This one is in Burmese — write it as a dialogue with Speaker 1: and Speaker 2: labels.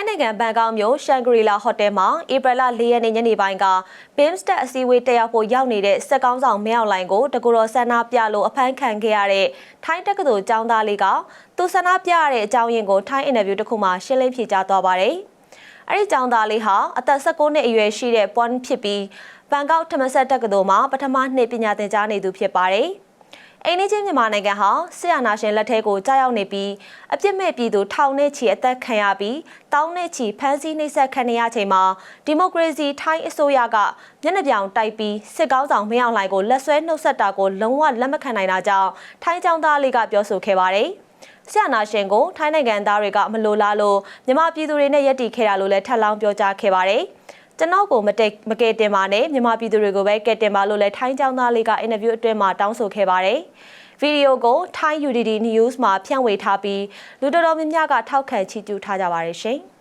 Speaker 1: ထိုင်းနိုင်ငံဘန်ကောက်မြို့ရှန်ဂရီလာဟိုတယ်မှာဧပြီလ၄ရက်နေ့ညနေပိုင်းက BIMSTEC အစည်းအဝေးတက်ရောက်ဖို့ရောက်နေတဲ့စက်ကောင်းဆောင်မင်းအောင်လှိုင်ကိုတကူတော်ဆန္ဒပြလို့အဖမ်းခံခဲ့ရတဲ့ထိုင်းတက္ကသိုလ်ကျောင်းသားလေးကသူဆန္ဒပြရတဲ့အကြောင်းရင်းကိုထိုင်းအင်တာဗျူးတစ်ခုမှာရှင်းလင်းဖြေကြားသွားပါတယ်။အဲ့ဒီကျောင်းသားလေးဟာအသက်16နှစ်အရွယ်ရှိတဲ့ပွမ်ဖြစ်ပြီးဘန်ကောက်ထမဆက်တက္ကသိုလ်မှာပထမနှစ်ပညာသင်ကြားနေသူဖြစ်ပါတယ်။ အိန္ဒိချင်းမြန်မာနိုင်ငံဟာဆရာနာရှင်လက်ထက်ကိုကြားရောက်နေပြီးအပြစ်မဲ့ပြည်သူထောင်နဲ့ချီအသက်ခံရပြီးတောင်းနဲ့ချီဖမ်းဆီးနှိပ်စက်ခံနေရချိန်မှာဒီမိုကရေစီထိုင်းအစိုးရကမျက်နှာပြောင်တိုက်ပြီးစစ်ကောင်းဆောင်မင်းအောင်လှိုင်ကိုလက်ဆွဲနှုတ်ဆက်တာကိုလုံးဝလက်မခံနိုင်တာကြောင့်ထိုင်းကျောင်းသားလေးကပြောဆိုခဲ့ပါတယ်ဆရာနာရှင်ကိုထိုင်းနိုင်ငံသားတွေကမလိုလားလို့မြန်မာပြည်သူတွေနဲ့ယက်တီခဲ့တာလို့လည်းထပ်လောင်းပြောကြားခဲ့ပါတယ်။ ကျွန်တော်ကိုမတိတ်မကယ်တင်ပါနဲ့မြန်မာပြည်သူတွေကိုပဲကယ်တင်ပါလို့လည်းထိုင်းကျောင်းသားလေးကအင်တာဗျူးအတွင်းမှာတောင်းဆိုခဲ့ပါတယ်။ဗီဒီယိုကို Thai UDD News မှာဖြန့်ဝေထားပြီးလူတော်တော်များများကထောက်ခံချီးကျူးထားကြပါတယ်ရှင်။